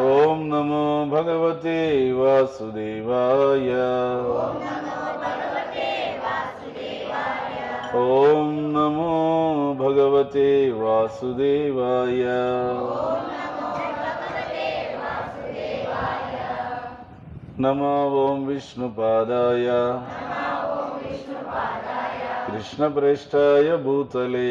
ఓం నమో భగవతే వాసుదేవాయ. ఓం నమో భగవతే వాసుదేవాయ. నమో ఓం విష్ణుపాదాయ. కృష్ణప్రేష్టాయ భూతలే.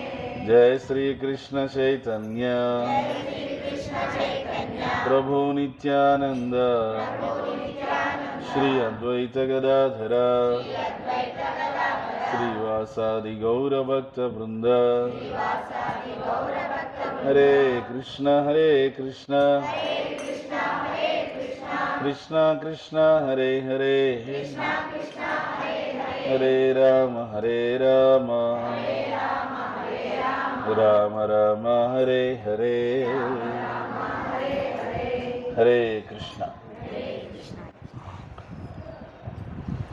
పాశ్చాత్య దేశతారిణే జయ శ్రీకృష్ణ చైతన్య ప్రభు నిత్యానంద శ్రీ అద్వైత గదాధర శ్రీవాసాది గౌరభక్త బృంద హరే కృష్ణ హరే కృష్ణ కృష్ణ కృష్ణ హరే హరే హరే రామ హరే రామ రామ హరే హరే. హరే కృష్ణ.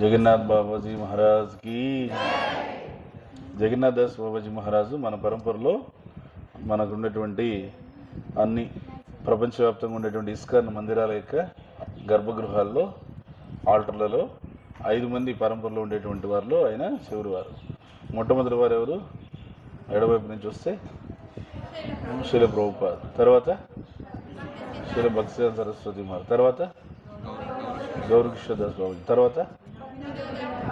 జగన్నాథ్ బాబాజీ మహారాజ్కి జగన్నాథ్ దాస్ బాబాజీ మహారాజు మన పరంపరలో మనకు ఉన్నటువంటి అన్ని ప్రపంచవ్యాప్తంగా ఉండేటువంటి ఇస్కాన్ మందిరాల యొక్క గర్భగృహాల్లో ఆల్టర్లలో ఐదు మంది పరంపరలో ఉండేటువంటి వారిలో ఆయన చివరి వారు మొట్టమొదటి వారు ఎవరు? ఎడవైపు నుంచి వస్తే శిల ప్రభుపాద్. తర్వాత శిల భక్తి సరస్వతి మార్ తర్వాత గౌరకిషోదాస్ బాబు. తర్వాత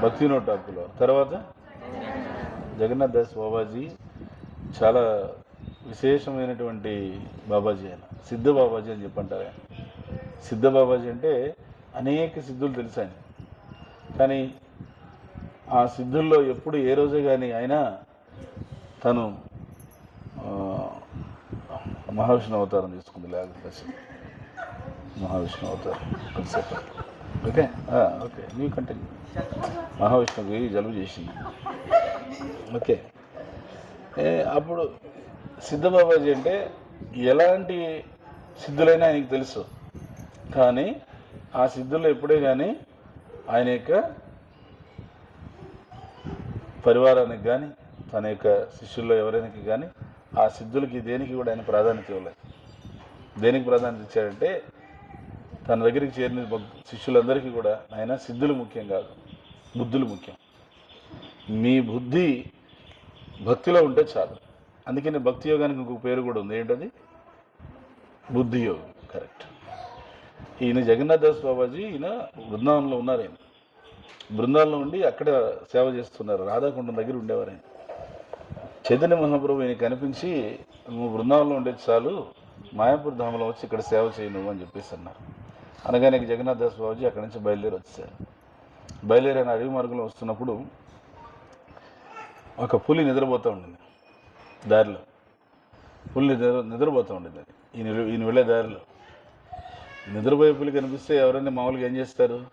భక్తినో ఠాకూర్. తర్వాత జగన్నాథ్ దాస్ బాబాజీ. చాలా విశేషమైనటువంటి బాబాజీ ఆయన. సిద్ధ బాబాజీ అని చెప్పంటారు ఆయన. సిద్ధ బాబాజీ అంటే అనేక సిద్ధులు తెలుసు ఆయన. కానీ ఆ సిద్ధుల్లో ఎప్పుడు ఏ రోజే కానీ ఆయన తను మహావిష్ణు అవతారం తీసుకుంది లేకపోతే మహావిష్ణు అవతారం. కొంతసేపు ఓకే? ఓకే. నీ కంటిన్యూ మహావిష్ణువుకి జలుబు చేసింది. ఓకే. ఏ, అప్పుడు సిద్ధబాబాజీ అంటే ఎలాంటి సిద్ధులైనా ఆయనకి తెలుసు. కానీ ఆ సిద్ధుల్లో ఎప్పుడే కానీ ఆయన యొక్క పరివారానికి కానీ తన యొక్క శిష్యుల్లో ఎవరైనా కానీ ఆ సిద్ధులకి దేనికి కూడా ఆయన ప్రాధాన్యత ఇవ్వలేదు. దేనికి ప్రాధాన్యత ఇచ్చాడంటే తన దగ్గరికి చేరిన శిష్యులందరికీ కూడా ఆయన సిద్ధులు ముఖ్యం కాదు బుద్ధులు ముఖ్యం. మీ బుద్ధి భక్తిలో ఉంటే చాలు. అందుకని భక్తి యోగానికి ఇంకొక పేరు కూడా ఉంది. ఏంటది? బుద్ధి యోగం. కరెక్ట్. ఈయన జగన్నాథ్ దాస్ బాబాజీ ఈయన బృందావనంలో ఉన్నారు ఆయన బృందావనంలో ఉండి అక్కడ సేవ చేస్తున్నారు. రాధాకుండం దగ్గర ఉండేవారు ఆయన చైతన్య మహాప్రభు ఈయన కనిపించి నువ్వు బృందావనంలో ఉండేది చాలు మాయాపూర్ ధామంలో వచ్చి ఇక్కడ సేవ చేయి నువ్వు అని చెప్పేసి అన్నారు. అనగానే జగన్నాథ్ దాస్ బాబుజీ అక్కడి నుంచి బయలుదేరి వచ్చారు. బయలుదేరి ఆయన అడవి మార్గంలో వస్తున్నప్పుడు ఒక పులి నిద్రపోతూ ఉండింది దారిలో. పులి నిద్ర నిద్రపోతూ ఉండింది. అది ఈయన ఈయన వెళ్ళే దారిలో. నిద్రపోయే పులి కనిపిస్తే ఎవరైనా మామూలుగా ఏం చేస్తారు?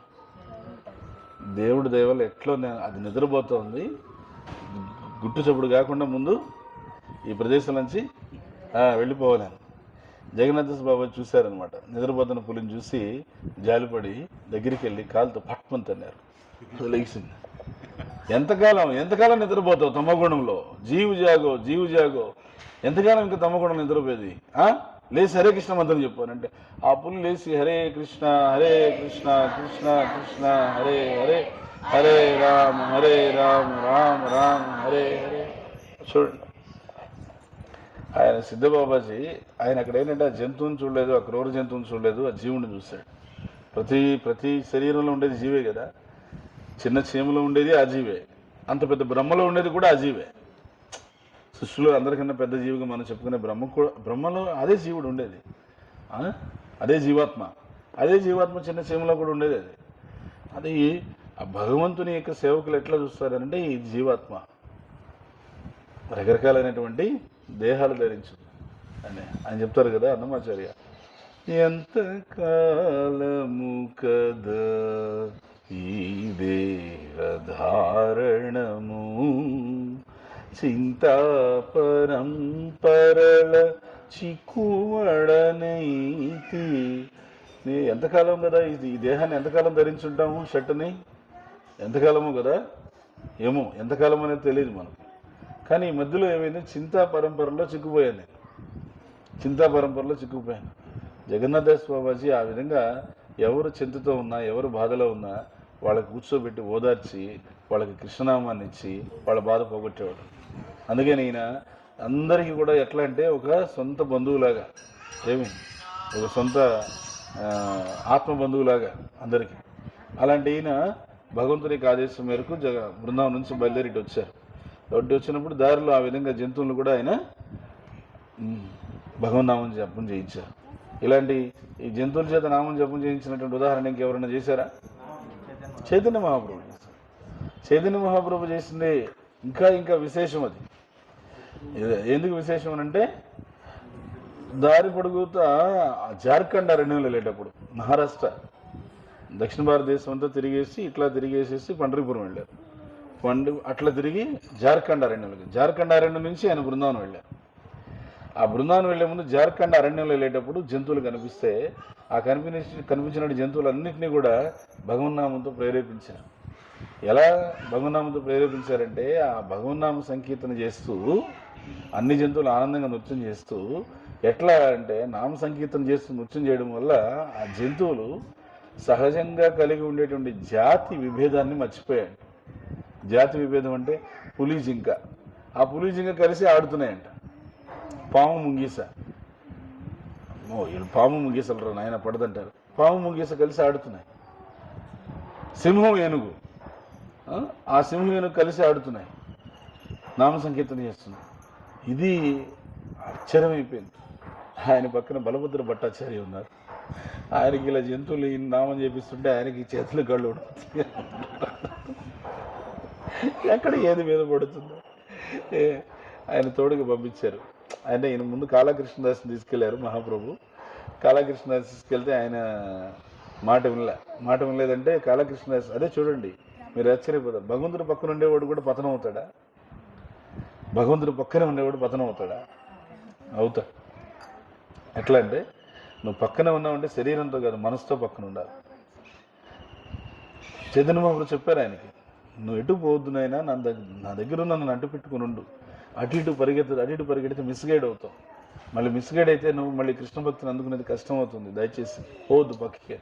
దేవుడి దయవల్ల ఎట్లో నే- అది నిద్రపోతుంది గుట్టు చప్పుడు కాకుండా ముందు ఈ ప్రదేశం నుంచి వెళ్ళిపోవాలని జగన్నాథ్ బాబు చూశారనమాట నిద్రపోతున్న పులిని చూసి జాలిపడి దగ్గరికి వెళ్ళి కాలుతో పట్టుమని తన్నారు లెగిసింది ఎంతకాలం ఎంతకాలం నిద్రపోతావు తమ్మగుణంలో జీవు జాగో జీవు జాగో. ఎంతకాలం ఇంకా తమ్మగుణం నిద్రపోయేది? ఆ? లేచి హరే కృష్ణ మంత్రం చెప్పానంటే ఆ పులి లేచి హరే కృష్ణ హరే కృష్ణ కృష్ణ కృష్ణ హరే హరే. హరే రామ హరే రామ రామ రామ హరే హరే. చూడండి. ఆయన సిద్ధబాబాజీ ఆయన అక్కడ ఏంటంటే ఆ జంతువుని చూడలేదు ఆ క్రూర జంతువుని చూడలేదు ఆ జీవుని చూశాడు. ప్రతి ప్రతి శరీరంలో ఉండేది జీవే కదా. చిన్న చీమలో ఉండేది ఆ జీవే. అంత పెద్ద బ్రహ్మలో ఉండేది కూడా ఆ జీవే. సృష్టిలో అందరికన్నా పెద్ద జీవిగా మనం చెప్పుకునే బ్రహ్మ కూడా బ్రహ్మలో అదే జీవుడు ఉండేది. అదే జీవాత్మ. అదే జీవాత్మ చిన్న చీమలో కూడా ఉండేది అది. అది ఆ భగవంతుని యొక్క సేవకులు ఎట్లా చూస్తారంటే ఈ జీవాత్మ. రకరకాలైనటువంటి దేహాలు ధరించింది అని. ఆయన చెప్తారు కదా అన్నమాచార్య. ఎంత కాలము కదా ఈ దేహధారణము? చింతాపరంపరల చిక్కువడనైతి నీ ఎంతకాలం కదా ఇది? ఈ దేహాన్ని ఎంతకాలం ధరించుంటాము? షర్టుని ఎంతకాలము కదా? ఏమో ఎంతకాలం అనేది తెలియదు మనకు. కానీ ఈ మధ్యలో ఏమైంది? చింతా పరంపరలో చిక్కుపోయాను నేను చింతా పరంపరలో చిక్కుపోయాను జగన్నాథదాస్ బాబాజీ ఆ విధంగా ఎవరు చింతతో ఉన్నా ఎవరు బాధలో ఉన్నా వాళ్ళకి కూర్చోబెట్టి ఓదార్చి వాళ్ళకి కృష్ణనామాన్ని ఇచ్చి వాళ్ళ బాధ పోగొట్టేవాడు. అందుకని ఈయన అందరికీ కూడా ఎట్లా అంటే ఒక సొంత బంధువులాగా ఏమి? ఒక సొంత ఆత్మ బంధువులాగా అందరికీ. అలాంటి ఈయన భగవంతుని యొక్క ఆదేశం మేరకు జగ బృందావనం నుంచి బయలుదేరి ఇటు వచ్చారు. ఇటు వచ్చినప్పుడు దారిలో ఆ విధంగా జంతువులను కూడా ఆయన భగవన్నామం జపం చేయించారు. ఇలాంటి ఈ జంతువుల చేత నామం జపం చేయించినటువంటి ఉదాహరణ ఇంకెవరైనా చేశారా? చైతన్య మహాప్రభు చేశారు. చైతన్య మహాప్రభు చేసింది ఇంకా ఇంకా విశేషం అది. ఎందుకు విశేషం అని అంటే దారి పొడుగుతా జార్ఖండ్ అరణ్యంలో వెళ్ళేటప్పుడు మహారాష్ట్ర. దక్షిణ భారతదేశం అంతా తిరిగేసి ఇట్లా తిరిగేసేసి పండరిపురం వెళ్ళారు. పండు అట్లా తిరిగి జార్ఖండ్ అరణ్యంలోకి జార్ఖండ్ అరణ్యం నుంచి ఆయన బృందావనం వెళ్ళారు. ఆ బృందావనం వెళ్ళే ముందు జార్ఖండ్ అరణ్యంలో వెళ్ళేటప్పుడు జంతువులు కనిపిస్తే ఆ కనిపించిన కనిపించిన జంతువులన్నింటినీ కూడా భగవన్నామంతో ప్రేరేపించారు. ఎలా భగవన్నామంతో ప్రేరేపించారంటే ఆ భగవన్నామ సంకీర్తన చేస్తూ అన్ని జంతువులు ఆనందంగా నృత్యం చేస్తూ ఎట్లా అంటే నామ సంకీర్తన చేస్తూ నృత్యం చేయడం వల్ల ఆ జంతువులు సహజంగా కలిగి ఉండేటువంటి జాతి విభేదాన్ని మర్చిపోయాడు జాతి విభేదం అంటే పులి జింక. ఆ పులి జింక కలిసి ఆడుతున్నాయంట. పాము ముంగీస. ఓ వీళ్ళు పాము ముంగీసలు నాయన పడదంటారు. పాము ముంగీస కలిసి ఆడుతున్నాయి. సింహం ఏనుగు. ఆ? ఆ సింహం ఏనుగు కలిసి ఆడుతున్నాయి. నామ సంకీర్తన చేస్తున్నాయి. ఇది ఆశ్చర్యమైపోయింది. ఆయన పక్కన బలభద్ర భట్టాచార్య ఉన్నారు. ఆయనకి ఇలా జంతువులు ఈ నామం చేపిస్తుంటే ఆయనకి చేతులు కళ్ళు ఉడుకుతాయి. ఎక్కడ ఏది మీద పడుతుందో. ఏ, ఆయన తోడుకు పంపించారు. ఆయన ఈయన ముందు కాళాకృష్ణదాస్ని తీసుకెళ్ళారు మహాప్రభు. కాళాకృష్ణదాస్ తీసుకెళ్తే ఆయన మాట వినలే. మాట వినలేదంటే కాళాకృష్ణదాస్ అదే చూడండి మీరు ఆశ్చర్యపోతారు. భగవంతుడి పక్కన ఉండేవాడు కూడా పతనం అవుతాడా? భగవంతుడి పక్కనే ఉండేవాడు పతనం అవుతాడా? అవుతాడు ఎట్లా అంటే నువ్వు పక్కనే ఉన్నావంటే శరీరంతో కాదు మనసుతో పక్కన ఉండాలి. చైతన్య మహాప్రభు చెప్పారు ఆయనకి నువ్వు ఎటు పోవద్దు నాయనా నా దగ్గర నా దగ్గర నన్ను అంటు పెట్టుకుని ఉండు. అటు ఇటు పరిగెత్తు అటు ఇటు పరిగెడితే మిస్గైడ్ అవుతావు. మళ్ళీ మిస్గైడ్ అయితే నువ్వు మళ్ళీ కృష్ణ భక్తిని అందుకునేది కష్టం అవుతుంది దయచేసి పోవద్దు పక్కకి.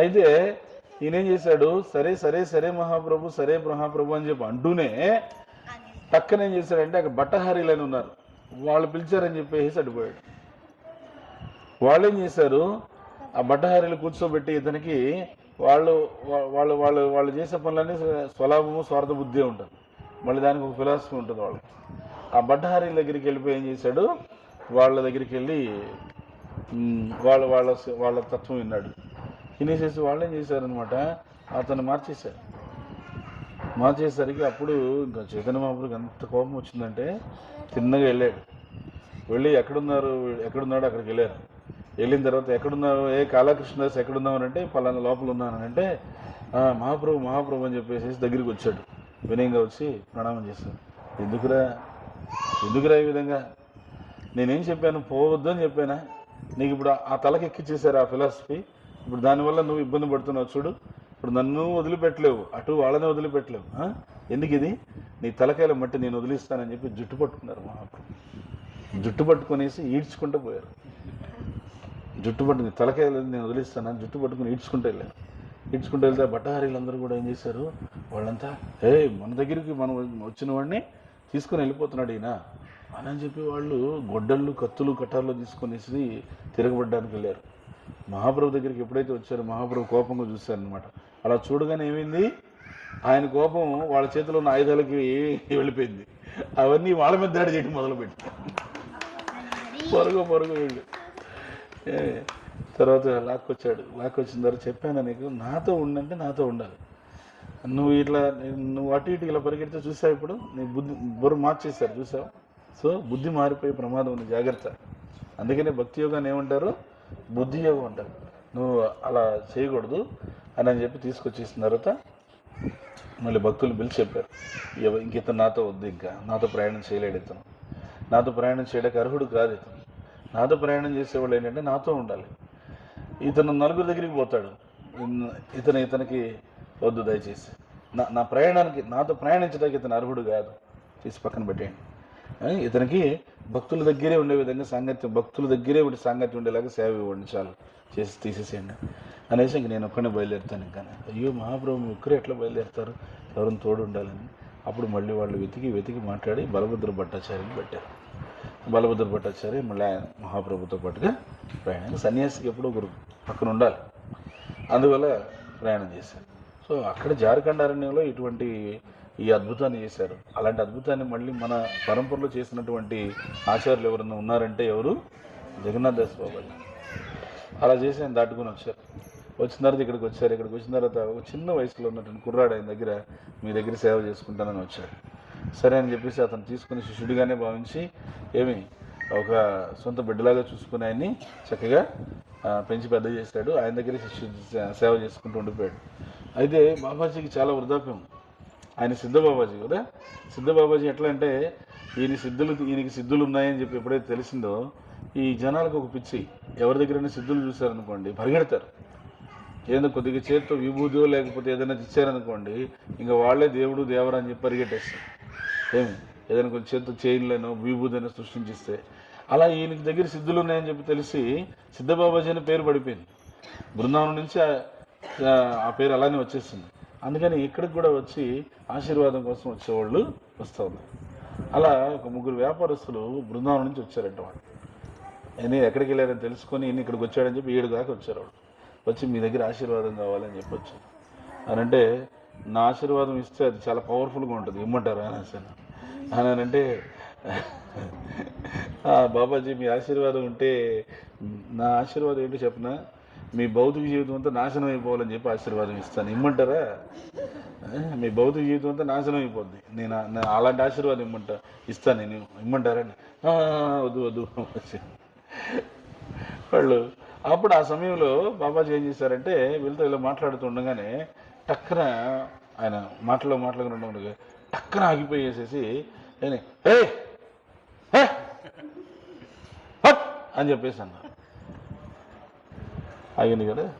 అయితే ఈయనేం చేశాడు సరే సరే సరే మహాప్రభు సరే మహాప్రభు అని చెప్పి అంటూనే పక్కన ఏం చేశాడంటే అక్కడ బట్టహారీలు అని ఉన్నారు. వాళ్ళు పిలిచారని చెప్పేసి అడిపోయాడు వాళ్ళు ఏం చేశారు? ఆ బట్టహారీలు కూర్చోబెట్టి ఇతనికి వాళ్ళు వాళ్ళు వాళ్ళు వాళ్ళు చేసే పనులన్నీ స్వలాభము స్వార్థ బుద్ధి ఉంటుంది మళ్ళీ దానికి ఒక ఫిలాసఫీ ఉంటుంది వాళ్ళకి. ఆ బట్టహారీల దగ్గరికి వెళ్ళిపోయి ఏం చేశాడు? వాళ్ళ దగ్గరికి వెళ్ళి వాళ్ళ వాళ్ళ వాళ్ళ తత్వం విన్నాడు. వినేసేసి వాళ్ళు ఏం చేశారనమాట అతను మార్చేశారు. మార్చేసరికి అప్పుడు ఇంకా చైతన్య మహాప్రభుకి ఎంత కోపం వచ్చిందంటే తిన్నగా వెళ్ళాడు. వెళ్ళి ఎక్కడున్నారు ఎక్కడున్నాడు అక్కడికి వెళ్ళారు. వెళ్ళిన తర్వాత ఎక్కడున్నావు ఏ కాళాకృష్ణదాస్ ఎక్కడున్నావు అంటే పలానా లోపల ఉన్నాను అంటే మహాప్రభు మహాప్రభు అని చెప్పేసి దగ్గరికి వచ్చాడు. వినయంగా వచ్చి ప్రణామం చేశాడు. ఎందుకురా? ఎందుకురా ఈ విధంగా? నేనేం చెప్పాను? పోవద్దు అని చెప్పానా? నీకు ఇప్పుడు ఆ తలకెక్కిచ్చేసారు ఆ ఫిలాసఫీ. ఇప్పుడు దానివల్ల నువ్వు ఇబ్బంది పడుతున్నావు చూడు. ఇప్పుడు నన్ను వదిలిపెట్టలేవు. అటు వాళ్ళని వదిలిపెట్టలేవు. ఎందుకు ఇది? నీ తలకాయల మట్టి నేను వదిలిస్తానని చెప్పి జుట్టు పట్టుకున్నారు మహాప్రభు. జుట్టు పట్టుకునేసి ఈడ్చుకుంటూ పోయారు. జుట్టు పట్టుకుని తలకాయలు నేను వదిలిస్తాను జుట్టు పట్టుకుని ఈడ్చుకుంటూ వెళ్ళాను. ఈడ్చుకుంటూ వెళ్తే బట్టహారీలు బట్టహారీలందరూ కూడా ఏం చేశారు? వాళ్ళంతా ఏ మన దగ్గరికి మనం వచ్చిన వాడిని తీసుకొని వెళ్ళిపోతున్నాడు ఈయన. అని అని చెప్పి వాళ్ళు గొడ్డళ్ళు కత్తులు కట్టార్లు తీసుకొనేసి తిరగబడ్డానికి వెళ్ళారు. మహాప్రభు దగ్గరికి ఎప్పుడైతే వచ్చారో మహాప్రభు కోపంగా చూశారనమాట అలా చూడగానే ఏమైంది? ఆయన కోపం వాళ్ళ చేతిలో ఉన్న ఆయుధాలకి వెళ్ళిపోయింది. అవన్నీ వాళ్ళ మీద దాడి చేయడం మొదలుపెట్టి పొరుగు పొరుగు వీళ్ళు. తర్వాత లాక్కొచ్చాడు. లాక్కొచ్చిన తర్వాత చెప్పాను నీకు నాతో ఉండంటే నాతో ఉండాలి. నువ్వు ఇట్లా నువ్వు అటు ఇటు ఇలా పరిగెడితే చూసావు ఇప్పుడు? నీ బుద్ధి బుర్ర మార్చేశారు చూసావు? సో బుద్ధి మారిపోయే ప్రమాదం ఉంది జాగ్రత్త. అందుకనే భక్తి యోగాన్ని ఏమంటారు? బుద్ధి యోగం అంటారు. నువ్వు అలా చేయకూడదు అని అని చెప్పి తీసుకొచ్చేసిన తర్వాత మళ్ళీ భక్తులు పిలిచి చెప్పారు. ఇంక ఇతను నాతో వద్దు ఇంకా. నాతో ప్రయాణం చేయలేడు ఇతను. నాతో ప్రయాణం చేయడానికి అర్హుడు కాదు ఇతను. నాతో ప్రయాణం చేసేవాళ్ళు ఏంటంటే నాతో ఉండాలి. ఇతను నలుగురు దగ్గరికి పోతాడు. ఇతను ఇతనికి వద్దు దయచేసి. నా నా ప్రయాణానికి నాతో ప్రయాణించడానికి ఇతను అర్హుడు కాదు. తీసి పక్కన పెట్టేయండి. ఇతనికి భక్తుల దగ్గరే ఉండే విధంగా సాంగత్యం భక్తుల దగ్గరే ఉండి సాంగత్యం ఉండేలాగా సేవ ఇవ్వండి చాలు. చేసి తీసేసేయండి. అనేసి ఇంక నేను ఒక్కనే బయలుదేరుతాను ఇంకా. అయ్యో మహాప్రభు మీ ఒక్కరే ఎట్లా బయలుదేరుతారు? ఎవరిని తోడు ఉండాలని అప్పుడు మళ్ళీ వాళ్ళు వెతికి వెతికి మాట్లాడి బలభద్ర భట్టాచార్యని పెట్టారు. బలభద్ర భట్టాచార్య మళ్ళీ ఆయన మహాప్రభుతో పాటుగా ప్రయాణం సన్యాసికి ఎప్పుడూ గురు పక్కన ఉండాలి. అందువల్ల ప్రయాణం చేశారు. సో అక్కడ జార్ఖండ్ అరణ్యంలో ఇటువంటి ఈ అద్భుతాన్ని చేశారు. అలాంటి అద్భుతాన్ని మళ్ళీ మన పరంపరలో చేసినటువంటి ఆచార్యులు ఎవరైనా ఉన్నారంటే ఎవరు? జగన్నాథ్ దాస్ బాబాజీ అలా చేసి ఆయన దాటుకుని వచ్చారు. వచ్చిన తర్వాత ఇక్కడికి వచ్చారు. ఇక్కడికి వచ్చిన తర్వాత ఒక చిన్న వయసులో ఉన్నటువంటి కుర్రాడు ఆయన దగ్గర మీ దగ్గర సేవ చేసుకుంటానని వచ్చాడు సరే అని చెప్పేసి అతను తీసుకుని శిష్యుడిగానే భావించి ఏమి ఒక సొంత బిడ్డలాగా చూసుకుని ఆయన్ని చక్కగా పెంచి పెద్ద చేశాడు. ఆయన దగ్గర శిష్యు సేవ చేసుకుంటూ ఉండిపోయాడు. అయితే బాబాజీకి చాలా వృద్ధాప్యం. ఆయన సిద్ధ బాబాజీ కదా? సిద్ధ బాబాజీ ఎట్లా అంటే ఈయన సిద్ధులు ఈయనకి సిద్ధులు ఉన్నాయని చెప్పి ఎప్పుడైతే తెలిసిందో ఈ జనాలకు ఒక పిచ్చి. ఎవరి దగ్గరైనా సిద్ధులు చూశారనుకోండి పరిగెడతారు. ఏదో కొద్దిగా చేతితో విభూదో లేకపోతే ఏదైనా ఇచ్చారనుకోండి ఇంకా వాళ్ళే దేవుడు దేవరని అని చెప్పి పరిగెట్టేస్తారు. ఏమి? ఏదైనా కొంచెం చేతితో చేయలేను విభూదైనా సృష్టించిస్తే అలా ఈయనకి దగ్గర సిద్ధులు ఉన్నాయని చెప్పి తెలిసి సిద్ధబాబాజీ అని పేరు పడిపోయింది. బృందావనం నుంచి ఆ- పేరు అలానే వచ్చేసింది. అందుకని ఇక్కడికి కూడా వచ్చి ఆశీర్వాదం కోసం వచ్చేవాళ్ళు వస్తూ ఉన్నారు. అలా ఒక ముగ్గురు వ్యాపారస్తులు బృందావనం నుంచి వచ్చారంట వాళ్ళు. నేను ఎక్కడికి వెళ్ళారని తెలుసుకొని ఈయన ఇక్కడికి వచ్చాడని చెప్పి ఏడు దాకా వచ్చారు వాళ్ళు. వచ్చి మీ దగ్గర ఆశీర్వాదం కావాలని చెప్పి వచ్చారు. అనంటే నా ఆశీర్వాదం ఇస్తే అది చాలా పవర్ఫుల్గా ఉంటుంది. ఇమ్మంటారు అనేసి అని అని అంటే బాబాజీ మీ ఆశీర్వాదం ఉంటే నా ఆశీర్వాదం ఏంటో చెప్పనా? మీ భౌతిక జీవితం అంతా నాశనం అయిపోవాలని చెప్పి ఆశీర్వాదం ఇస్తాను. ఇమ్మంటారా? మీ భౌతిక జీవితం అంతా నాశనం అయిపోద్ది. నేను నా అలాంటి ఆశీర్వాదం ఇమ్మంటా ఇస్తాను నేను. ఇమ్మంటారని వద్దు వద్దు. వాళ్ళు అప్పుడు ఆ సమయంలో బాబాజీ ఏం చేశారంటే వీళ్ళతో ఇలా మాట్లాడుతూ ఉండగానే టక్కన ఆయన మాటలో మాట్లాడుతూ ఉండగా టక్కన ఆగిపోయేసేసి నేను ఏ అని చెప్పేసి అన్నారు ఆగింది కదా.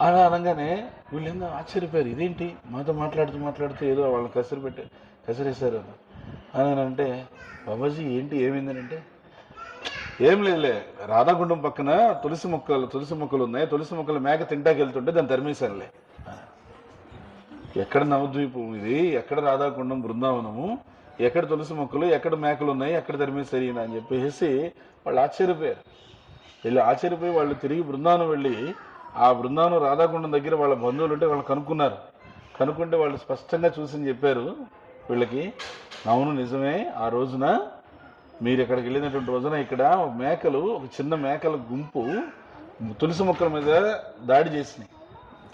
అలా అనగానే వీళ్ళేందో ఆశ్చర్యపోయారు. ఇదేంటి? మాతో మాట్లాడుతూ మాట్లాడుతూ ఏదో వాళ్ళని కసిరి పెట్టి కసిరేశారు అని అంటే బాబాజీ ఏంటి? ఏమైందనంటే ఏం లేదులే. రాధాగుండం పక్కన తులసి మొక్కలు తులసి మొక్కలు ఉన్నాయి. తులసి మొక్కలు మేక తింటాకెళ్తుంటే దాన్ని తరిమేశానులే. ఎక్కడ నవద్వీపం ఇది? ఎక్కడ రాధాకుండం బృందావనము? ఎక్కడ తులసి మొక్కలు? ఎక్కడ మేకలు ఉన్నాయి? ఎక్కడ తరిమేశారు ఈయన అని చెప్పేసి వాళ్ళు ఆశ్చర్యపోయారు. వీళ్ళు ఆశ్చర్యపోయి వాళ్ళు తిరిగి బృందావనం వెళ్ళి ఆ బృందావనం రాధాకుండం దగ్గర వాళ్ళ బంధువులు ఉంటే వాళ్ళు కనుక్కున్నారు. కనుక్కుంటే వాళ్ళు స్పష్టంగా చూసి చెప్పారు వీళ్ళకి అవును నిజమే. ఆ రోజున మీరు ఇక్కడికి వెళ్ళినటువంటి రోజున ఇక్కడ ఒక మేకలు ఒక చిన్న మేకల గుంపు తులసి మొక్కల మీద దాడి చేసినాయి.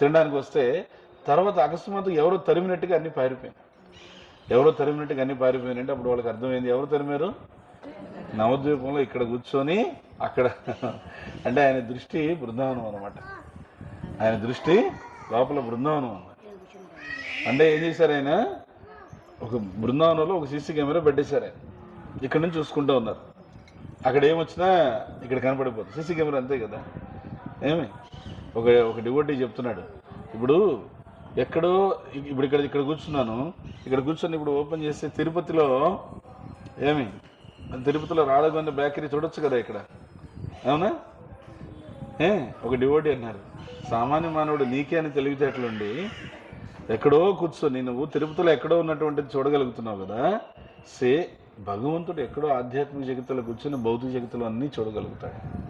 తినడానికి వస్తే తర్వాత అకస్మాత్తు ఎవరో తరిమినట్టుగా అన్ని పారిపోయాయి ఎవరో తరిమినట్టుగా అన్ని పారిపోయినంటే అప్పుడు వాళ్ళకి అర్థమైంది ఎవరు తరిమారు? నవద్వీపంలో ఇక్కడ కూర్చొని అక్కడ అంటే ఆయన దృష్టి బృందావనం అనమాట ఆయన దృష్టి లోపల బృందావనం అనమాట అంటే ఏం చేశారు ఆయన? ఒక బృందావనంలో ఒక సీసీ కెమెరా పెట్టేశారు ఆయన. ఇక్కడ నుంచి చూసుకుంటూ ఉన్నారు. అక్కడ ఏమొచ్చినా ఇక్కడ కనపడిపోతుంది. సీసీ కెమెరా అంతే కదా. ఏమి? ఒక ఒక డివోటీ చెప్తున్నాడు. ఇప్పుడు ఎక్కడో ఇప్పుడు ఇక్కడ ఇక్కడ కూర్చున్నాను. ఇక్కడ కూర్చొని ఇప్పుడు ఓపెన్ చేస్తే తిరుపతిలో ఏమి? తిరుపతిలో రాధగొండ బేకరీ చూడొచ్చు కదా ఇక్కడ. అవునా? ఏ? ఒక డివోటీ అన్నారు. సామాన్య మానవుడు నీకే అని తెలివితేటలుండి ఎక్కడో కూర్చొని నువ్వు తిరుపతిలో ఎక్కడో ఉన్నటువంటిది చూడగలుగుతున్నావు కదా. సే భగవంతుడు ఎక్కడో ఆధ్యాత్మిక జగత్తులో కూర్చొని భౌతిక జగత్తులో అన్నీ చూడగలుగుతాడు.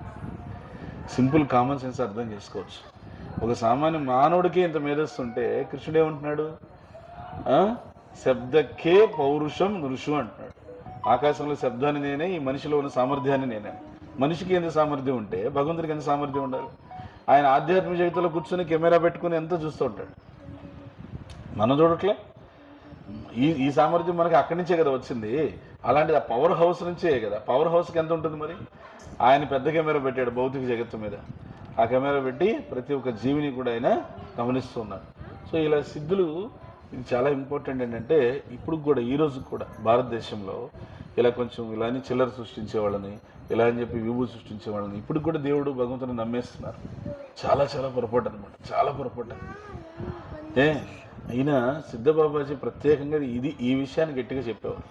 సింపుల్ కామన్ సెన్స్ అర్థం చేసుకోవచ్చు. ఒక సామాన్య మానవుడికి ఇంత మేధస్సుంటే కృష్ణుడు ఏమంటున్నాడు? శబ్దకే పౌరుషం నృషు అంటున్నాడు. ఆకాశంలో శబ్దాన్ని నేనే ఈ మనిషిలో ఉన్న సామర్థ్యాన్ని నేనే. మనిషికి ఎంత సామర్థ్యం ఉంటే భగవంతుడికి ఎంత సామర్థ్యం ఉండాలి? ఆయన ఆధ్యాత్మిక జగత్తులో కూర్చొని కెమెరా పెట్టుకుని ఎంత చూస్తూ ఉంటాడు? మనం చూడట్లే. ఈ ఈ సామర్థ్యం మనకి అక్కడి నుంచే కదా వచ్చింది. అలాంటిది ఆ పవర్ హౌస్ నుంచే కదా. పవర్ హౌస్కి ఎంత ఉంటుంది మరి? ఆయన పెద్ద కెమెరా పెట్టాడు భౌతిక జగత్తు మీద. ఆ కెమెరా పెట్టి ప్రతి ఒక్క జీవిని కూడా ఆయన గమనిస్తున్నాడు సో ఇలా సిద్ధులు ఇది చాలా ఇంపార్టెంట్ ఏంటంటే ఇప్పుడు కూడా ఈ రోజు కూడా భారతదేశంలో ఇలా కొంచెం ఇలా అని చిల్లర సృష్టించే వాళ్ళని ఇలా అని చెప్పి విభూ సృష్టించే వాళ్ళని ఇప్పుడు కూడా దేవుడు భగవంతుని నమ్మేస్తున్నారు. చాలా చాలా పొరపాటు అనమాట చాలా పొరపాటు. ఏ అయినా సిద్ధబాబాజీ ప్రత్యేకంగా ఇది ఈ విషయాన్ని గట్టిగా చెప్పేవారు.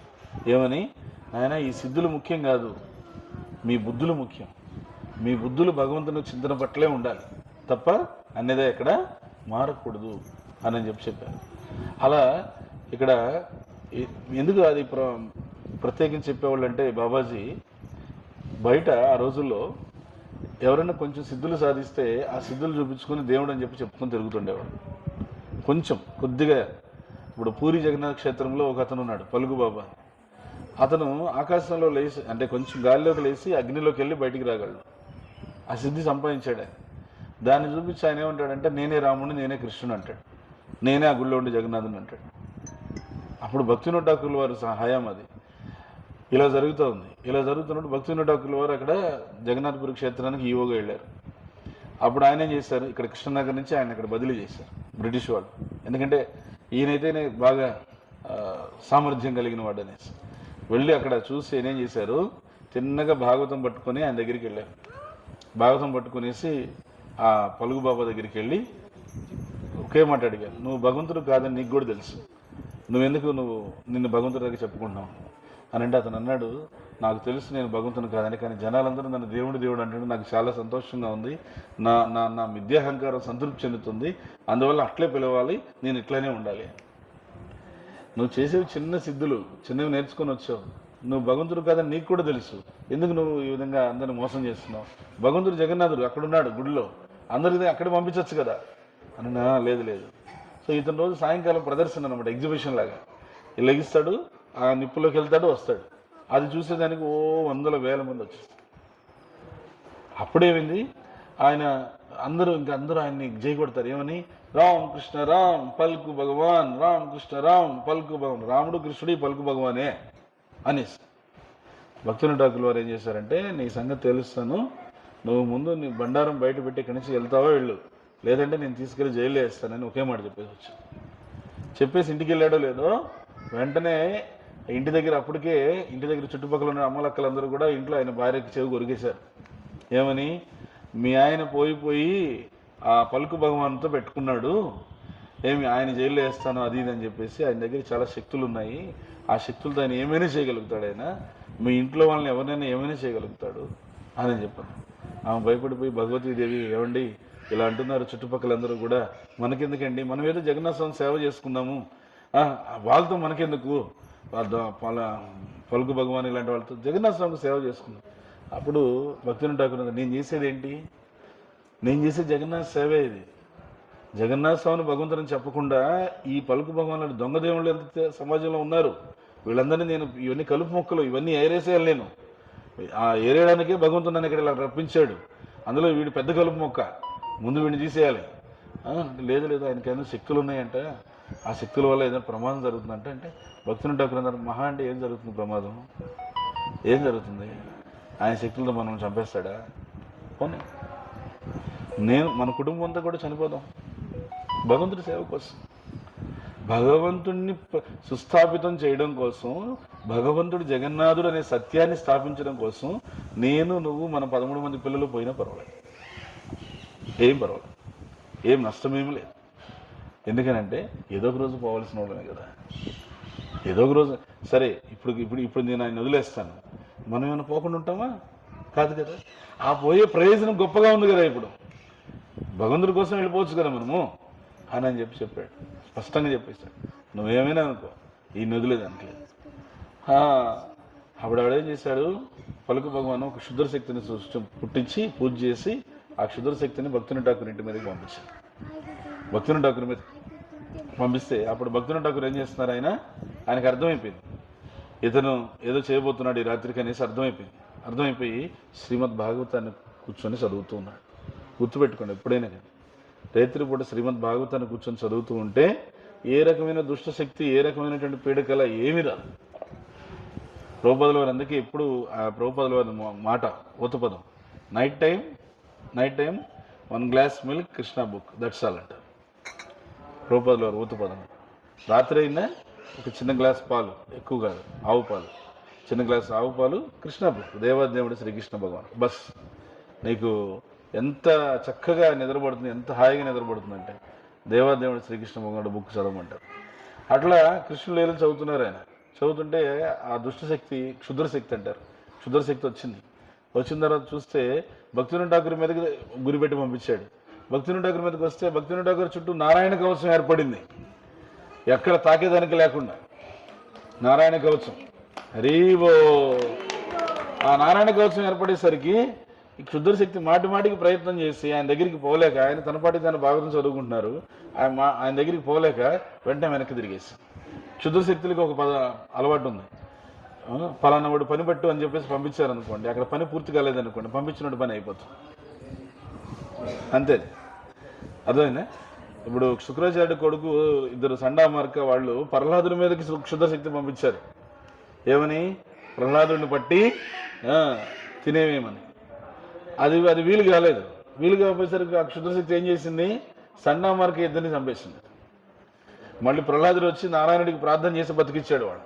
ఏమని? ఆయన ఈ సిద్ధులు ముఖ్యం కాదు. మీ బుద్ధులు ముఖ్యం. మీ బుద్ధులు భగవంతుని చింతన పట్లే ఉండాలి. తప్ప అన్నదే ఇక్కడ మారకూడదు అని చెప్పి చెప్పారు. అలా ఇక్కడ ఎందుకు అది ప్ర ప్రత్యేకించి చెప్పేవాళ్ళు అంటే బాబాజీ బయట ఆ రోజుల్లో ఎవరైనా కొంచెం సిద్ధులు సాధిస్తే ఆ సిద్ధులు చూపించుకొని దేవుడు అని చెప్పి చెప్పుకొని తిరుగుతుండేవాడు కొంచెం కొద్దిగా. ఇప్పుడు పూరి జగన్నాథ క్షేత్రంలో ఒక అతను ఉన్నాడు పలుగు బాబా. అతను ఆకాశంలో లేచి అంటే కొంచెం గాలిలోకి లేచి అగ్నిలోకి వెళ్ళి బయటికి రాగలడు. ఆ సిద్ధి సంపాదించాడు. ఆయన దాన్ని చూపించి ఆయన ఏమంటాడంటే నేనే రాముడిని నేనే కృష్ణుడు అంటాడు. నేనే ఆ గుళ్ళో ఉండి జగన్నాథుని అంటాడు. అప్పుడు భక్తినో ఠాకూర్ల వారు సహాయం అది. ఇలా జరుగుతూ ఉంది. ఇలా జరుగుతున్నప్పుడు భక్తినో ఠాకూర్ల వారు అక్కడ జగన్నాథపురి క్షేత్రానికి ఈవోగా వెళ్ళారు. అప్పుడు ఆయన ఏం చేశారు? ఇక్కడ కృష్ణనగర్ నుంచి ఆయన ఇక్కడ బదిలీ చేశారు బ్రిటిష్ వాళ్ళు. ఎందుకంటే ఈయనైతేనే బాగా సామర్థ్యం కలిగిన వాడు అనేసి. వెళ్ళి అక్కడ చూసి ఏం చేశారు? తిన్నగా భాగవతం పట్టుకొని ఆయన దగ్గరికి వెళ్ళారు. భాగవతం పట్టుకునేసి ఆ పలుగు బాబా దగ్గరికి వెళ్ళి ఒకే మాట అడిగాను నువ్వు భగవంతుడు కాదని నీకు కూడా తెలుసు. నువ్వెందుకు నువ్వు నిన్ను భగవంతుడి దగ్గర చెప్పుకుంటున్నావు? అని అంటే అతను అన్నాడు నాకు తెలుసు నేను భగవంతుని కాదని కానీ జనాలందరూ నన్ను దేవుడు దేవుడు అంటే నాకు చాలా సంతోషంగా ఉంది. నా నా నా విద్యాహంకారం సంతృప్తి చెందుతుంది. అందువల్ల అట్లే పిలవాలి నేను ఇట్లనే ఉండాలి. నువ్వు చేసేవి చిన్న సిద్ధులు చిన్నవి నేర్చుకొని వచ్చావు. నువ్వు భగవంతుడు కాదని నీకు కూడా తెలుసు. ఎందుకు నువ్వు ఈ విధంగా అందరిని మోసం చేస్తున్నావు? భగవంతుడు జగన్నాథుడు అక్కడున్నాడు గుడిలో. అందరికీ అక్కడ పంపించవచ్చు కదా? అని "నా, లేదు లేదు. సో ఇతని రోజు సాయంకాలం ప్రదర్శన అనమాట ఎగ్జిబిషన్ లాగా. ఇలా లెగిస్తాడు ఆ నిప్పులోకి వెళ్తాడు వస్తాడు. అది చూసేదానికి ఓ వందల వేల మంది వచ్చేస్తారు. అప్పుడేమైంది? ఆయన అందరూ ఇంకా అందరూ ఆయన్ని జయగొడతారు. ఏమని? రామ్ కృష్ణ రామ్ పల్కు భగవాన్ రామ్ కృష్ణ రామ్ పల్కు భగవాన్. రాముడు కృష్ణుడి పల్కు భగవానే అనేసి. భక్తుని డాకులు వారు ఏం చేశారంటే నీ సంగతి తెలుస్తాను. నువ్వు ముందు నీ బండారం బయట పెట్టి ఇక్కడి నుంచి వెళ్తావో వెళ్ళు. లేదంటే నేను తీసుకెళ్ళి జైల్లో వేస్తానని ఒకే మాట చెప్పేసి వచ్చి. చెప్పేసి ఇంటికి వెళ్ళాడో లేదో వెంటనే ఇంటి దగ్గర అప్పటికే ఇంటి దగ్గర చుట్టుపక్కల ఉన్న అమ్మలక్కలందరూ కూడా ఇంట్లో ఆయన భార్యకి చెవి కొరికేశారు. ఏమని? మీ ఆయన పోయి పోయి ఆ పలుకు భగవాన్తో పెట్టుకున్నాడు. ఏమి ఆయన జైల్లో వేస్తాను అది ఇది అని చెప్పేసి ఆయన దగ్గర చాలా శక్తులు ఉన్నాయి ఆ శక్తులతో ఆయన ఏమైనా చేయగలుగుతాడు ఆయన? మీ ఇంట్లో వాళ్ళని ఎవరినైనా ఏమైనా చేయగలుగుతాడు అని చెప్పాను. ఆమె భయపడిపోయి భగవతీదేవి ఏమండి ఇలా అంటున్నారు చుట్టుపక్కలందరూ కూడా. మనకెందుకండి? మనం ఏదో జగన్నాథ స్వామి సేవ చేసుకుందాము. వాళ్ళతో మనకెందుకు? పల పలుకు భగవాన్ ఇలాంటి వాళ్ళతో జగన్నాథ స్వామికి సేవ చేసుకున్నాం అప్పుడు భక్తుని ఠాకూర్ నేను చేసేది ఏంటి? నేను చేసే జగన్నాథ్ సేవే ఇది. జగన్నాథ స్వామిని భగవంతుని చెప్పకుండా ఈ పలుకు భగవానుడు దొంగ దేవుళ్ళు ఎంత సమాజంలో ఉన్నారు? వీళ్ళందరినీ నేను ఇవన్నీ కలుపు మొక్కలు ఇవన్నీ ఏరేసేయాలి నేను. ఆ ఏరేయడానికే భగవంతుడు నన్ను ఇక్కడ ఇలా రప్పించాడు. అందులో వీడు పెద్ద కలుపు మొక్క. ముందు వీడిని తీసేయాలి. లేదు లేదు ఆయనకి ఏదైనా శక్తులు ఉన్నాయంట? ఆ శక్తుల వల్ల ఏదైనా ప్రమాదం జరుగుతుందంటే? అంటే భక్తుని డాక్టర్ అన్నారు మహా అంటే ఏం జరుగుతుంది ప్రమాదం? ఏం జరుగుతుంది? ఆయన శక్తులతో మనం చంపేస్తాడా? పోనీ. నేను మన కుటుంబం అంతా కూడా చనిపోదాం. భగవంతుడి సేవ కోసం. భగవంతుడిని సుస్థాపితం చేయడం కోసం భగవంతుడు జగన్నాథుడు అనే సత్యాన్ని స్థాపించడం కోసం నేను నువ్వు మన పదమూడు మంది పిల్లలు పోయినా పర్వాలేదు. ఏం పర్వాలేదు. ఏం నష్టమేమి లేదు. ఎందుకనంటే ఏదో ఒక రోజు పోవాల్సిన వాళ్ళమే కదా. ఏదో ఒక రోజు సరే ఇప్పుడు ఇప్పుడు ఇప్పుడు నేను ఆయన వదిలేస్తాను. మనం ఏమైనా పోకుండా ఉంటామా? కాదు కదా. ఆ పోయే ప్రయోజనం గొప్పగా ఉంది కదా ఇప్పుడు. భగవంతుడి కోసం వెళ్ళిపోవచ్చు కదా మనము. అని అని చెప్పి చెప్పాడు. స్పష్టంగా చెప్పేశాడు. నువ్వేమైనా అనుకో ఈ నదులు దానికి లేదు. అప్పుడు ఆవిడేం చేశాడు. పలుకు భగవాను ఒక క్షుద్ర శక్తిని సృష్టి పుట్టించి పూజ చేసి ఆ క్షుద్ర శక్తిని భక్తుని ఠాకూర్ ఇంటి మీదకి పంపించాడు. భక్తుని ఠాకూర్ మీద పంపిస్తే అప్పుడు భక్తుని ఠాకూర్ ఏం చేస్తున్నారు ఆయన? ఆయనకు అర్థమైపోయింది. ఇతను ఏదో చేయబోతున్నాడు ఈ రాత్రికి అనేసి అర్థమైపోయింది. అర్థమైపోయి శ్రీమద్ భాగవతాన్ని కూర్చొని చదువుతూ ఉన్నాడు. గుర్తుపెట్టుకోండి ఎప్పుడైనా కానీ. రేత్రి పూట శ్రీమద్ భాగవతాన్ని కూర్చొని చదువుతూ ఉంటే ఏ రకమైన దుష్టశక్తి ఏ రకమైనటువంటి పీడకల ఏమి రాదు. ప్రభుపదల వారు అందుకే ఎప్పుడు ఆ ప్రభుపదల వారి మా- మాట ఉతపదం night time night time one glass milk Krishna book that's all అంటారు. ప్రభుపదల వారు ఊతపదం రాత్రి అయినా ఒక చిన్న గ్లాస్ పాలు ఎక్కువ కాదు ఆవు పాలు. చిన్న గ్లాస్ ఆవు పాలు కృష్ణ బుక్ దేవాదేవుడు శ్రీకృష్ణ భగవాన్. బస్. నీకు ఎంత చక్కగా నిద్రపడుతుంది ఎంత హాయిగా నిద్రపడుతుంది అంటే దేవాదేవుడు శ్రీకృష్ణ భగవానుడు బుక్ చదవమంటారు. అట్లా కృష్ణుడు లేలు చదువుతున్నారు ఆయన. చదువుతుంటే ఆ దుష్టశక్తి క్షుద్ర శక్తి అంటారు. క్షుద్ర శక్తి వచ్చింది. వచ్చిన తర్వాత చూస్తే భక్తుని ఠాకూర్ మీదకి గురిపెట్టి పంపించాడు. భక్తుని ఠాకూర్ మీదకి వస్తే భక్తుని ఠాకూర్ చుట్టూ నారాయణ కవచం ఏర్పడింది. ఎక్కడ తాకేదానికి లేకుండా. నారాయణ కవచం. హరీవో ఆ నారాయణ కవచం ఏర్పడేసరికి ఈ క్షుద్ర శక్తి మాటి మాటికి ప్రయత్నం చేసి ఆయన దగ్గరికి పోలేక ఆయన తన తన భాగం చదువుకుంటున్నారు. ఆయన మా ఆయన దగ్గరికి పోలేక వెంటనే వెనక్కి తిరిగేసి. క్షుద్ర శక్తులకి ఒక పద అలవాటు ఉంది. ఆ, పలానా వాడు పని పట్టు అని చెప్పేసి పంపించారు అనుకోండి అక్కడ పని పూర్తి కాలేదనుకోండి పంపించినట్టు పని అయిపోతుంది అంతే అదేనా ఇప్పుడు శుక్రాచార్య కొడుకు ఇద్దరు సండామార్క వాళ్ళు ప్రహ్లాదుడి మీదకి క్షుద్ర శక్తి పంపించారు. ఏమని? ప్రహ్లాదుడిని పట్టి తినేవేమని. అది అది వీలు కాలేదు. వీలు కాకపోయేసరికి ఆ క్షుద్రశక్తి ఏం చేసింది? సండామార్క ఇద్దరిని చంపేసింది. మళ్ళీ ప్రహ్లాదుడు వచ్చి నారాయణుడికి ప్రార్థన చేసి బతికిచ్చాడు వాడు.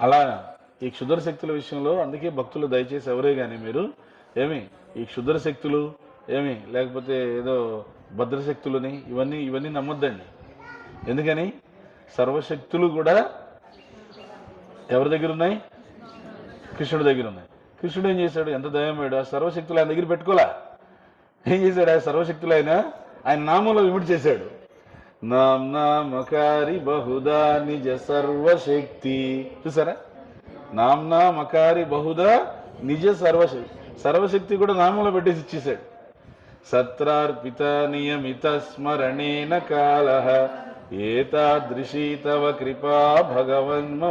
అలా ఈ క్షుద్రశక్తుల విషయంలో అందుకే భక్తులు దయచేసి ఎవరే కానీ మీరు ఏమి ఈ క్షుద్రశక్తులు ఏమి లేకపోతే ఏదో భద్రశక్తులని ఇవన్నీ ఇవన్నీ నమ్మొద్దండి. ఎందుకని? సర్వశక్తులు కూడా ఎవరి దగ్గర ఉన్నాయి? కృష్ణుడి దగ్గర ఉన్నాయి. కృష్ణుడు ఏం చేశాడు? ఎంత దయమేడు ఆ సర్వశక్తులు ఆయన దగ్గర పెట్టుకోలే? ఏం చేశాడు? ఆ సర్వశక్తులు ఆయన ఆయన నామంలో విముడి చేశాడు. నామ్నామకారి బహుదా నిజ సర్వశక్తి. చూసారా? నామ్నామకారి బహుదా నిజ సర్వశక్తి. సర్వశక్తి కూడా నామంలో పెట్టేసి ఇచ్చేసాడు సత్రార్పిత నియమిత స్మరణేన కాల. ఏతాదృశీ తవ కృపా భగవన్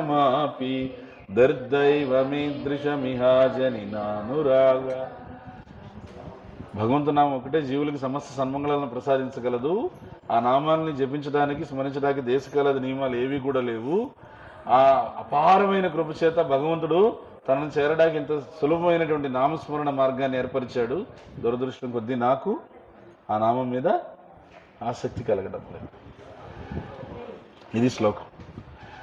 దర్దైవమీదృశమిహాజనినానురాగ. నానురాగ భగవంతు నామం ఒకటే జీవులకి సమస్త సన్మంగళాలను ప్రసాదించగలదు. ఆ నామాల్ని జపించడానికి స్మరించడానికి దేశకాల నియమాలు ఏవి కూడా లేవు. ఆ అపారమైన కృప చేత భగవంతుడు తనను చేరడానికి ఇంత సులభమైనటువంటి నామస్మరణ మార్గాన్ని ఏర్పరిచాడు. దురదృష్టం కొద్దీ నాకు ఆ నామం మీద ఆసక్తి కలగడం లేదు. ఇది శ్లోకం.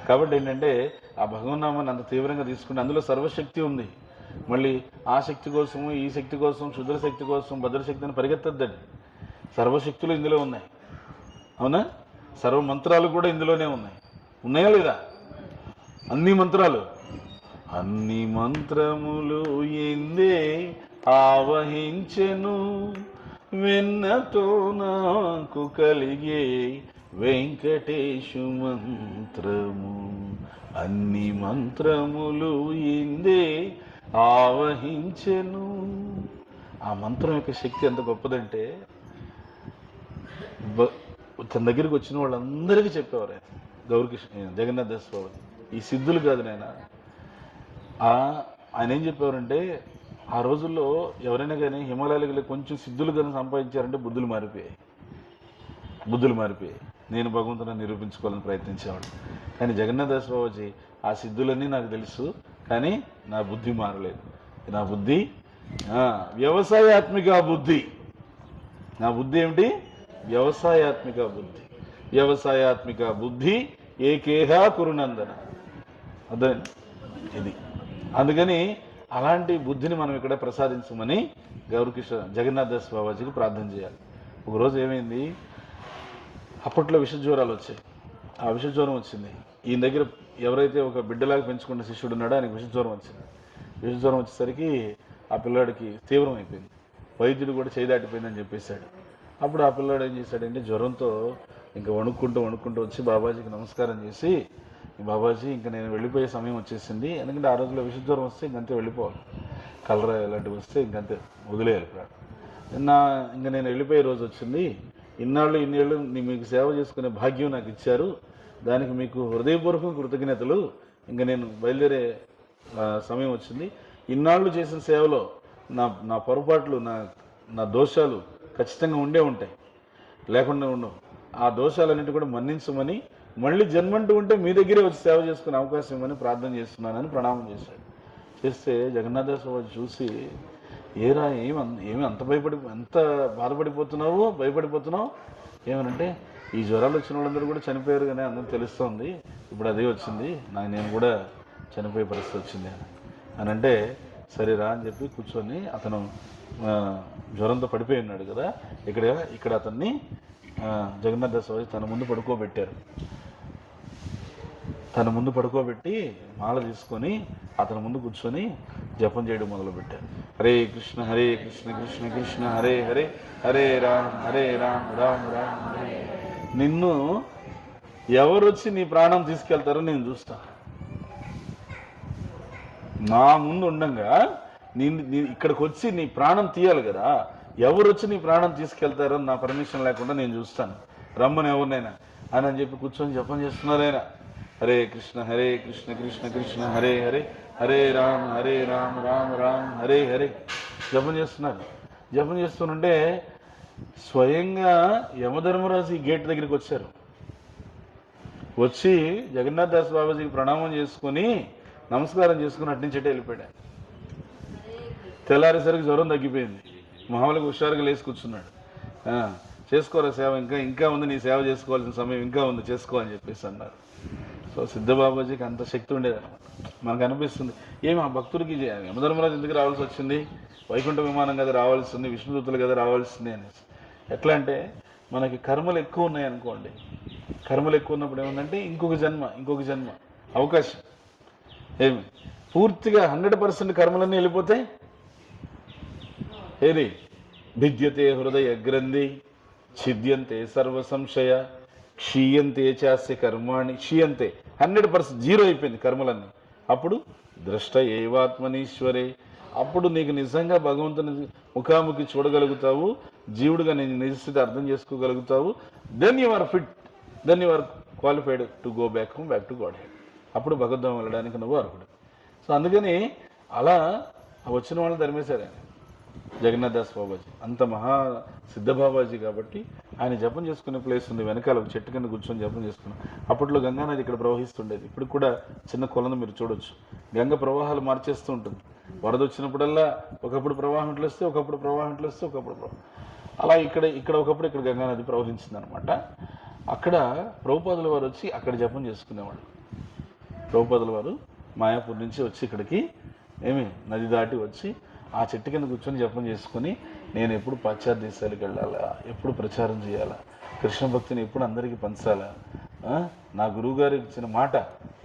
కాబట్టి ఏంటంటే ఆ భగవన్నామాన్ని అంత తీవ్రంగా తీసుకుని అందులో సర్వశక్తి ఉంది. మళ్ళీ ఆ శక్తి కోసము ఈ శక్తి కోసం శుద్ర శక్తి కోసం భద్రశక్తిని పరిగెత్తద్దండి. సర్వశక్తులు ఇందులో ఉన్నాయి. అవునా? సర్వ మంత్రాలు కూడా ఇందులోనే ఉన్నాయి. ఉన్నాయా లేదా? అన్ని మంత్రాలు. అన్ని మంత్రములు ఎందే ఆవహించెను వెన్నతో నాకు కలిగే వెంకటేశు మంత్రము అన్ని మంత్రములు ఇందే ఆవహించెను. ఆ మంత్రం యొక్క శక్తి ఎంత గొప్పదంటే తన దగ్గరికి వచ్చిన వాళ్ళందరికీ చెప్పేవారు. గౌరకృష్ణ జగన్నాథ్ దాస్ బాబు ఈ సిద్ధులు కాదు నాయన. ఆయన ఏం చెప్పేవారంటే ఆ రోజుల్లో ఎవరైనా కానీ హిమాలయాలకు కొంచెం సిద్ధులు కానీ సంపాదించారంటే బుద్ధులు మారిపోయాయి. బుద్ధులు మారిపోయాయి. నేను భగవంతుని నిరూపించుకోవాలని ప్రయత్నించేవాడు. కానీ జగన్నాథ్ బాబాజీ ఆ సిద్ధులన్నీ నాకు తెలుసు కానీ నా బుద్ధి మారలేదు. నా బుద్ధి వ్యవసాయాత్మిక బుద్ధి. నా బుద్ధి ఏమిటి? వ్యవసాయాత్మిక బుద్ధి. వ్యవసాయాత్మిక బుద్ధి ఏకేహ కురునందన. అదే ఇది. అందుకని అలాంటి బుద్ధిని మనం ఇక్కడ ప్రసాదించమని గౌరకిషోర్ జగన్నాథ్ దాస్ బాబాజీకి ప్రార్థన చేయాలి. ఒకరోజు ఏమైంది? అప్పట్లో విష జ్వరాలు వచ్చాయి. ఆ విష జ్వరం వచ్చింది. ఈయన దగ్గర ఎవరైతే ఒక బిడ్డలాగా పెంచుకున్న శిష్యుడు ఉన్నాడో ఆయనకు విష జ్వరం వచ్చింది. విష జ్వరం వచ్చేసరికి ఆ పిల్లాడికి తీవ్రం అయిపోయింది. వైద్యుడు కూడా చేయి దాటిపోయిందని చెప్పేశాడు. అప్పుడు ఆ పిల్లాడు ఏం చేశాడంటే జ్వరంతో ఇంకా వణుక్కుంటూ వణుక్కుంటూ వచ్చి బాబాజీకి నమస్కారం చేసి బాబాజీ ఇంకా నేను వెళ్ళిపోయే సమయం వచ్చేసింది. ఎందుకంటే ఆ రోజుల్లో విష జ్వరం వస్తే ఇంకంతే వెళ్ళిపోవాలి. కలరా ఇలాంటివి వస్తే ఇంకంతే వదిలేయాలి ఇక్కడ నా ఇంకా నేను వెళ్ళిపోయే రోజు వచ్చింది. ఇన్నాళ్ళు ఇన్నేళ్ళు నీ- మీకు సేవ చేసుకునే భాగ్యం నాకు ఇచ్చారు. దానికి మీకు హృదయపూర్వక కృతజ్ఞతలు. ఇంకా నేను బయలుదేరే సమయం వచ్చింది. ఇన్నాళ్ళు చేసిన సేవలో నా నా పొరపాట్లు నా నా దోషాలు ఖచ్చితంగా ఉండే ఉంటాయి. లేకుండా ఉండవు. ఆ దోషాలన్నింటి కూడా మన్నించమని మళ్ళీ జన్మంటూ ఉంటే మీ దగ్గరే వచ్చి సేవ చేసుకునే అవకాశం ఇవ్వని ప్రార్థన చేస్తున్నానని ప్రణామం చేశాడు. చేస్తే జగన్నాథ స్వామి చూసి ఏరా ఏమి ఏమి అంత భయపడి ఎంత బాధపడిపోతున్నావు భయపడిపోతున్నావు? ఏమనంటే ఈ జ్వరాలు వచ్చిన వాళ్ళందరూ కూడా చనిపోయారు కానీ అందరూ తెలుస్తోంది. ఇప్పుడు అదే వచ్చింది. నాకు నేను కూడా చనిపోయే పరిస్థితి వచ్చింది అని. అని అంటే సరేరా అని చెప్పి కూర్చొని అతను జ్వరంతో పడిపోయి ఉన్నాడు కదా. ఇక్కడ ఇక్కడ అతన్ని జగన్నాథ స్వామి తన ముందు పడుకోబెట్టారు. తన ముందు పడుకోబెట్టి మాల తీసుకొని అతని ముందు కూర్చొని జపం చేయడం మొదలుపెట్టారు. హరే కృష్ణ హరే కృష్ణ కృష్ణ కృష్ణ హరే హరే హరే రామ్ హరే రామ్ రామ్ రామ్ హరే. నిన్ను ఎవరు వచ్చి నీ ప్రాణం తీసుకెళ్తారో నేను చూస్తా. నా ముందు ఉండంగా నేను ఇక్కడికి వచ్చి నీ ప్రాణం తీయాలి కదా. ఎవరు వచ్చి నీ ప్రాణం తీసుకెళ్తారో నా పర్మిషన్ లేకుండా నేను చూస్తాను. రమ్మని ఎవరినైనా. అని అని చెప్పి కూర్చొని జపం చేస్తున్నారైనా? హరే కృష్ణ హరే కృష్ణ కృష్ణ కృష్ణ హరే హరే హరే రామ్ హరే రామ్ రామ్ రామ్ హరే హరే. జపం చేస్తున్నారు. జపం చేస్తుంటే స్వయంగా యమధర్మరాజు గేట్ దగ్గరికి వచ్చారు. వచ్చి జగన్నాథ్ దాస్ బాబాజీకి ప్రణామం చేసుకొని నమస్కారం చేసుకుని అటు నుంచి వెళ్ళిపోయాడు. తెల్లారేసరికి జ్వరం తగ్గిపోయింది. మామూలుగా హుషారుగా లేచి కూర్చున్నాడు. ఆ, చేసుకోరా సేవ ఇంకా ఇంకా ఉంది నీ సేవ చేసుకోవాల్సిన సమయం ఇంకా ఉంది చేసుకో అని చెప్పేసి అన్నారు. సో సిద్ధబాబాజీకి అంత శక్తి ఉండేది మనకు అనిపిస్తుంది ఏమి ఆ భక్తుడికి యమధర్మరాజు ఎందుకు రావాల్సి వచ్చింది? వైకుంఠ విమానం కదా రావాల్సింది విష్ణుదూతులు కదా రావాల్సింది అనేసి. ఎట్లా అంటే మనకి కర్మలు ఎక్కువ ఉన్నాయి అనుకోండి. కర్మలు ఎక్కువ ఉన్నప్పుడు ఏముందంటే ఇంకొక జన్మ ఇంకొక జన్మ అవకాశం. ఏమి? పూర్తిగా హండ్రెడ్ పర్సెంట్ కర్మలన్నీ వెళ్ళిపోతాయి? ఏది? భిద్యతే హృదయ గ్రంథి ఛిద్యంతే సర్వ సంశయ క్షీయంతే చేస్తే కర్మాణి క్షీయంతే. హండ్రెడ్ పర్సెంట్ జీరో అయిపోయింది కర్మలన్నీ. అప్పుడు ద్రష్ట ఏవాత్మనీశ్వరే. అప్పుడు నీకు నిజంగా భగవంతుని ముఖాముఖి చూడగలుగుతావు. జీవుడుగా నేను నిజస్థితి అర్థం చేసుకోగలుగుతావు. Then you are fit then you are qualified to go back home back to Godhead అప్పుడు భగవద్ధామం వెళ్ళడానికి నువ్వు అర్హుడు. సో అందుకని అలా వచ్చిన వాళ్ళు తరిమేశారు ఆయన. జగన్నాథదాస్ బాబాజీ. అంత మహా సిద్ధ బాబాజీ కాబట్టి ఆయన జపం చేసుకునే ప్లేస్ ఉంది వెనకాల ఒక చెట్టు కింద కూర్చొని జపం చేసుకున్నాం. అప్పట్లో గంగా నది ఇక్కడ ప్రవహిస్తుండేది. ఇప్పుడు కూడా చిన్న కొలను మీరు చూడొచ్చు. గంగ ప్రవాహాలు మార్చేస్తూ ఉంటుంది. వరద వచ్చినప్పుడల్లా ఒకప్పుడు ప్రవాహం ఇట్లా వస్తే ఒకప్పుడు ప్రవాహం ఇట్లు వస్తే ఒకప్పుడు ప్రవాహం. అలా ఇక్కడ ఇక్కడ ఒకప్పుడు ఇక్కడ గంగానది ప్రవహించింది అనమాట అక్కడ ప్రభుపాదుల వారు వచ్చి అక్కడ జపం చేసుకునేవాళ్ళు. ప్రభుపాదుల వారు మాయాపూర్ నుంచి వచ్చి ఇక్కడికి ఏమి నది దాటి వచ్చి ఆ చెట్టు కింద కూర్చొని జపం చేసుకుని నేను ఎప్పుడు పాశ్చాత్య దేశాలకు వెళ్ళాలా? ఎప్పుడు ప్రచారం చేయాలా? కృష్ణ భక్తిని ఎప్పుడు అందరికీ పంచాలా? నా గురువుగారు ఇచ్చిన మాట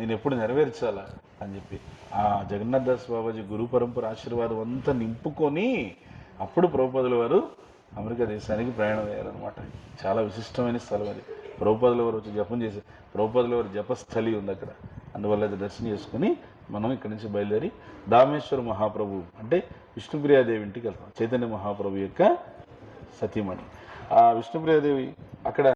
నేను ఎప్పుడు నెరవేర్చాలా? అని చెప్పి ఆ జగన్నాథ్ దాస్ బాబాజీ గురు పరంపర ఆశీర్వాదం అంతా నింపుకొని అప్పుడు ప్రభుపదుల వారు అమెరికా దేశానికి ప్రయాణం అయ్యారనమాట చాలా విశిష్టమైన స్థలం అది. ప్రభుపదుల వారు వచ్చి జపం చేసి ప్రభుపదుల వారి జపస్థలి ఉంది అక్కడ. అందువల్ల దర్శనం చేసుకుని మనం ఇక్కడి నుంచి బయలుదేరి దామేశ్వర మహాప్రభు అంటే విష్ణుప్రియాదేవి ఇంటికి వెళ్తాం. చైతన్య మహాప్రభు యొక్క సతీమణి. ఆ విష్ణుప్రియాదేవి అక్కడ